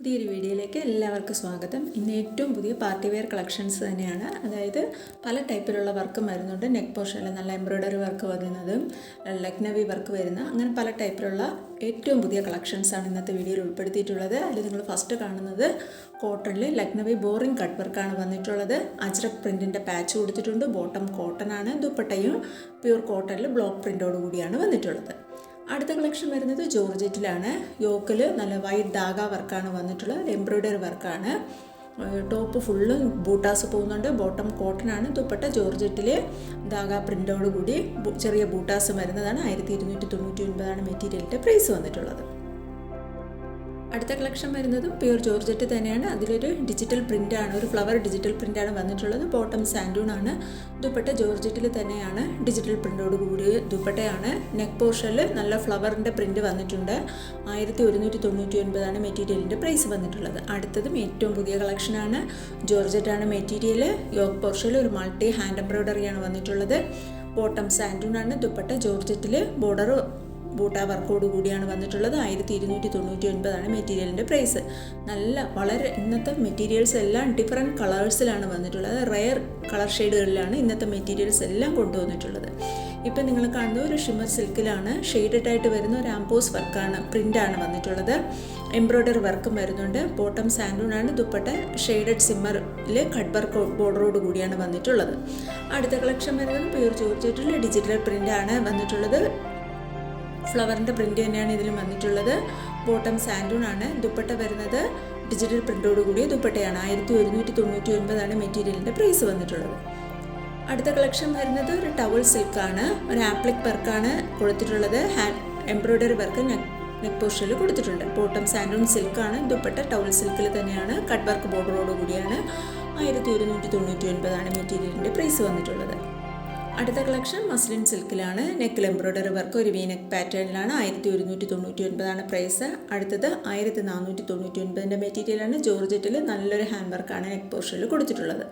പുതിയൊരു വീഡിയോയിലേക്ക് എല്ലാവർക്കും സ്വാഗതം. ഇന്ന് ഏറ്റവും പുതിയ പാർട്ടി വെയർ കളക്ഷൻസ് തന്നെയാണ്. അതായത് പല ടൈപ്പിലുള്ള വർക്കും വരുന്നുണ്ട്. നെക്ക് പോർഷനിൽ നല്ല എംബ്രോയ്ഡറി വർക്ക് വരുന്നതും ലക്നവി വർക്ക് വരുന്ന അങ്ങനെ പല ടൈപ്പിലുള്ള ഏറ്റവും പുതിയ കളക്ഷൻസാണ് ഇന്നത്തെ വീഡിയോയിൽ ഉൾപ്പെടുത്തിയിട്ടുള്ളത്. അതിൽ നിങ്ങൾ ഫസ്റ്റ് കാണുന്നത് കോട്ടണിൽ ലക്നവി ബോറിംഗ് കട്ട് വർക്കാണ് വന്നിട്ടുള്ളത്. അജ്രക് പ്രിന്റിന്റെ പാച്ച് കൊടുത്തിട്ടുണ്ട്. ബോട്ടം കോട്ടൺ ആണ്. ദുപ്പട്ടയും പ്യൂർ കോട്ടണിൽ ബ്ലോക്ക് പ്രിന്റോട് കൂടിയാണ് വന്നിട്ടുള്ളത്. അടുത്ത കളക്ഷൻ വരുന്നത് ജോർജറ്റിലാണ് യോക്കിൽ നല്ല വൈറ്റ് ദാഗ വർക്കാണ് വന്നിട്ടുള്ളത്. എംബ്രോയ്ഡറി വർക്കാണ് ടോപ്പ് ഫുള്ള് ബൂട്ടാസ് പോകുന്നുണ്ട്. ബോട്ടം കോട്ടൺ ആണ്. ദുപ്പട്ട ജോർജറ്റിൽ ദാഗ പ്രിന്റോട് കൂടി ചെറിയ ബൂട്ടാസ് വരുന്നതാണ്. ആയിരത്തി ഇരുന്നൂറ്റി തൊണ്ണൂറ്റി ഒൻപതാണ് മെറ്റീരിയലിന്റെ പ്രൈസ് വന്നിട്ടുള്ളത്. അടുത്ത കളക്ഷൻ വരുന്നതും പ്യൂർ ജോർജറ്റ് തന്നെയാണ്. അതിലൊരു ഡിജിറ്റൽ പ്രിന്റാണ് ഒരു ഫ്ലവർ ഡിജിറ്റൽ പ്രിന്റാണ് വന്നിട്ടുള്ളത്. ബോട്ടം സാൻഡൂൺ ആണ്. ദുപ്പട്ട ജോർജറ്റിൽ തന്നെയാണ് ഡിജിറ്റൽ പ്രിന്റോട് കൂടി ദുപ്പട്ടയാണ്. നെക്ക് പോർഷനിൽ നല്ല ഫ്ലവറിന്റെ പ്രിന്റ് വന്നിട്ടുണ്ട്. ആയിരത്തി ഒരുന്നൂറ്റി തൊണ്ണൂറ്റി ഒൻപതാണ് മെറ്റീരിയലിന്റെ പ്രൈസ് വന്നിട്ടുള്ളത്. അടുത്തതും ഏറ്റവും പുതിയ കളക്ഷനാണ് ജോർജറ്റാണ് മെറ്റീരിയൽ യോക്ക് പോർഷനിൽ ഒരു മൾട്ടി ഹാൻഡ് എംബ്രോയ്ഡറിയാണ് വന്നിട്ടുള്ളത്. ബോട്ടം സാൻഡൂൺ ആണ് ദുപ്പട്ട ജോർജറ്റിൽ ബോർഡർ ബൂട്ട വർക്കോട് കൂടിയാണ് വന്നിട്ടുള്ളത്. ആയിരത്തി ഇരുന്നൂറ്റി തൊണ്ണൂറ്റി ഒൻപതാണ് മെറ്റീരിയലിന്റെ പ്രൈസ്. നല്ല വളരെ ഇന്നത്തെ മെറ്റീരിയൽസ് എല്ലാം ഡിഫറെന്റ് കളേഴ്സിലാണ് വന്നിട്ടുള്ളത്. റയർ കളർ ഷെയ്ഡുകളിലാണ് ഇന്നത്തെ മെറ്റീരിയൽസ് എല്ലാം കൊണ്ടുവന്നിട്ടുള്ളത്. ഇപ്പം നിങ്ങൾ കാണുന്നത് ഒരു ഷിമ്മർ സിൽക്കിലാണ് ഷെയ്ഡഡ് ആയിട്ട് വരുന്ന ഒരു ആംപോസ് വർക്കാണ് പ്രിന്റാണ് വന്നിട്ടുള്ളത്. എംബ്രോയ്ഡറി വർക്കും വരുന്നുണ്ട്. ബോട്ടം സാൻഡൂണാണ് ദുപ്പട്ട ഷെയ്ഡഡ് സിമ്മറിൽ കട്ട് വർക്ക് ബോർഡറോട് കൂടിയാണ് വന്നിട്ടുള്ളത്. അടുത്ത കളക്ഷൻ വരുന്നത് പ്യൂർ ജോർജറ്റിൽ ഡിജിറ്റൽ പ്രിന്റാണ് വന്നിട്ടുള്ളത്. ഫ്ലവറിന്റെ പ്രിന്റ് തന്നെയാണ് ഇതിലും വന്നിട്ടുള്ളത്. ബോട്ടം സാൻഡൂൺ ആണ്. ദുപ്പട്ട വരുന്നത് ഡിജിറ്റൽ പ്രിന്റോട് കൂടിയ ദുപ്പട്ടയാണ്. ആയിരത്തി ഒരുന്നൂറ്റി തൊണ്ണൂറ്റി ഒൻപതാണ് മെറ്റീരിയലിന്റെ പ്രൈസ് വന്നിട്ടുള്ളത്. അടുത്ത കളക്ഷൻ വരുന്നത് ഒരു ടവൽ സിൽക്കാണ് ഒരു ആപ്ലിക് വർക്കാണ് കൊടുത്തിട്ടുള്ളത്. Hand embroidery work neck neck പോർഷനിൽ കൊടുത്തിട്ടുണ്ട്. ബോട്ടം സാൻഡൂൺ സിൽക്കാണ് ദുപ്പട്ട ടവൽ സിൽക്കിൽ തന്നെയാണ്. കട്ട് വർക്ക് ബോർഡറോട് കൂടിയാണ് ആയിരത്തി ഒരുന്നൂറ്റി തൊണ്ണൂറ്റി ഒൻപതാണ് മെറ്റീരിയലിന്റെ പ്രൈസ് വന്നിട്ടുള്ളത്. അടുത്ത കളക്ഷൻ മസ്ലിൻ സിൽക്കിലാണ്. നെക്കിൽ എംബ്രോയ്ഡറി വർക്ക് ഒരു വീനക് പാറ്റേണിലാണ് ആയിരത്തി ഒരുന്നൂറ്റി തൊണ്ണൂറ്റി ഒൻപതാണ് പ്രൈസ് അടുത്തത് ആയിരത്തി നാനൂറ്റി തൊണ്ണൂറ്റി ഒൻപതിന്റെ മെറ്റീരിയലാണ് ജോർജറ്റിൽ നല്ലൊരു ഹാൻഡ് വർക്കാണ് നെക്ക് പോർഷനിൽ കൊടുത്തിട്ടുള്ളത്.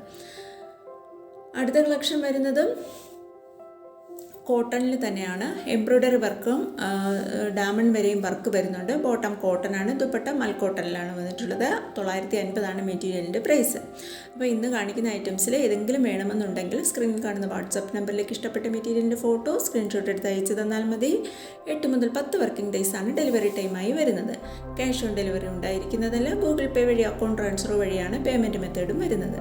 അടുത്ത കളക്ഷൻ വരുന്നത് കോട്ടണിൽ തന്നെയാണ് എംബ്രോയ്ഡറി വർക്കും ഡാമൺ വരെയും വർക്ക് വരുന്നുണ്ട്. ബോട്ടം കോട്ടൺ ആണ് ദുപ്പട്ട മൽക്കോട്ടണിലാണ് വന്നിട്ടുള്ളത്. തൊള്ളായിരത്തി അൻപതാണ് മെറ്റീരിയലിന്റെ പ്രൈസ്. അപ്പോൾ ഇന്ന് കാണിക്കുന്ന ഐറ്റംസിൽ ഏതെങ്കിലും വേണമെന്നുണ്ടെങ്കിൽ സ്ക്രീനിൽ കാണുന്ന വാട്സപ്പ് നമ്പറിലേക്ക് ഇഷ്ടപ്പെട്ട മെറ്റീരിയലിന്റെ ഫോട്ടോ സ്ക്രീൻഷോട്ട് എടുത്ത് അയച്ചു തന്നാൽ മതി. എട്ട് മുതൽ പത്ത് വർക്കിംഗ് ഡേയ്സ് ആണ് ഡെലിവറി ടൈമായി വരുന്നത്. ക്യാഷ് ഓൺ ഡെലിവറി ഉണ്ടായിരിക്കുന്നതല്ല ഗൂഗിൾ പേ വഴി അക്കൗണ്ട് ട്രാൻസ്ഫർ വഴിയാണ് പേയ്മെന്റ് മെത്തേഡും വരുന്നത്.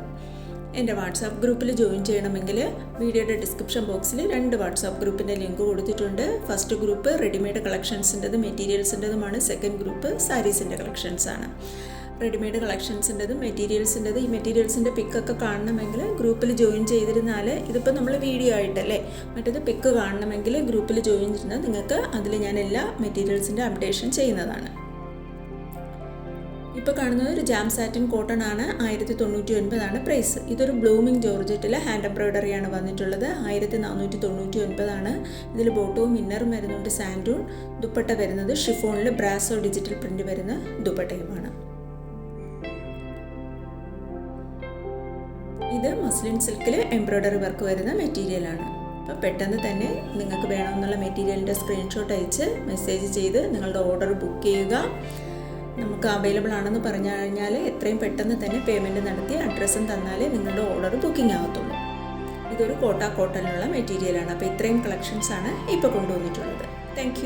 എന്റെ വാട്സാപ്പ് ഗ്രൂപ്പിൽ ജോയിൻ ചെയ്യണമെങ്കിൽ വീഡിയോയുടെ ഡിസ്ക്രിപ്ഷൻ ബോക്സിൽ രണ്ട് വാട്സാപ്പ് ഗ്രൂപ്പിന്റെ ലിങ്ക് കൊടുത്തിട്ടുണ്ട്. ഫസ്റ്റ് ഗ്രൂപ്പ് റെഡിമെയ്ഡ് കളക്ഷൻസിന്റെതും മെറ്റീരിയൽസിന്റെതുമാണ്. സെക്കൻഡ് ഗ്രൂപ്പ് സാരീസിന്റെ കളക്ഷൻസ് ആണ് റെഡിമെയ്ഡ് കളക്ഷൻസിന്റെതും മെറ്റീരിയൽസിന്റെതും ഈ മെറ്റീരിയൽസിന്റെ പിക്കൊക്കെ കാണണമെങ്കിൽ ഗ്രൂപ്പിൽ ജോയിൻ ചെയ്തിരുന്നാൽ ഇതിപ്പോൾ നമ്മൾ വീഡിയോ ആയിട്ടല്ലേ മറ്റേത് പിക്ക് കാണണമെങ്കിൽ ഗ്രൂപ്പിൽ ജോയിൻ ചെയ്താൽ നിങ്ങൾക്ക് അതിൽ ഞാൻ എല്ലാ മെറ്റീരിയൽസിന്റെ അപ്ഡേഷൻ ചെയ്യുന്നതാണ്. ഇപ്പോൾ കാണുന്നത് ഒരു ജാം സാറ്റിൻ കോട്ടൺ ആണ്. ആയിരത്തി തൊണ്ണൂറ്റി ഒൻപതാണ് പ്രൈസ്. ഇതൊരു ബ്ലൂമിംഗ് ജോർജറ്റിലെ ഹാൻഡ് എംബ്രോയ്ഡറിയാണ് വന്നിട്ടുള്ളത്. ആയിരത്തി നാനൂറ്റി തൊണ്ണൂറ്റി ഒൻപതാണ് ഇതിൽ ബോട്ടവും ഇന്നറും വരുന്നുണ്ട് സാൻഡൂൺ. ദുപ്പട്ട വരുന്നത് ഷിഫോണിൽ ബ്രാസോ ഡിജിറ്റൽ പ്രിന്റ് വരുന്ന ദുപ്പട്ടയുമാണ്. ഇത് മസ്ലിൻ സിൽക്കിൽ എംബ്രോയ്ഡറി വർക്ക് വരുന്ന മെറ്റീരിയലാണ് അപ്പോൾ പെട്ടെന്ന് തന്നെ നിങ്ങൾക്ക് വേണമെന്നുള്ള മെറ്റീരിയലിന്റെ സ്ക്രീൻഷോട്ട് അയച്ച് മെസ്സേജ് ചെയ്ത് നിങ്ങളുടെ ഓർഡർ ബുക്ക് ചെയ്യുക. നമുക്ക് അവൈലബിൾ ആണെന്ന് പറഞ്ഞു കഴിഞ്ഞാൽ എത്രയും പെട്ടെന്ന് തന്നെ പേയ്മെന്റ് നടത്തി അഡ്രസ്സും തന്നാലേ നിങ്ങളുടെ ഓർഡർ ബുക്കിംഗ് ആകത്തുള്ളൂ ഇതൊരു കോട്ട കോട്ടണിലുള്ള മെറ്റീരിയലാണ് അപ്പോൾ ഇത്രയും കളക്ഷൻസ് ആണ് ഇപ്പോൾ കൊണ്ടുവന്നിട്ടുള്ളത്. താങ്ക്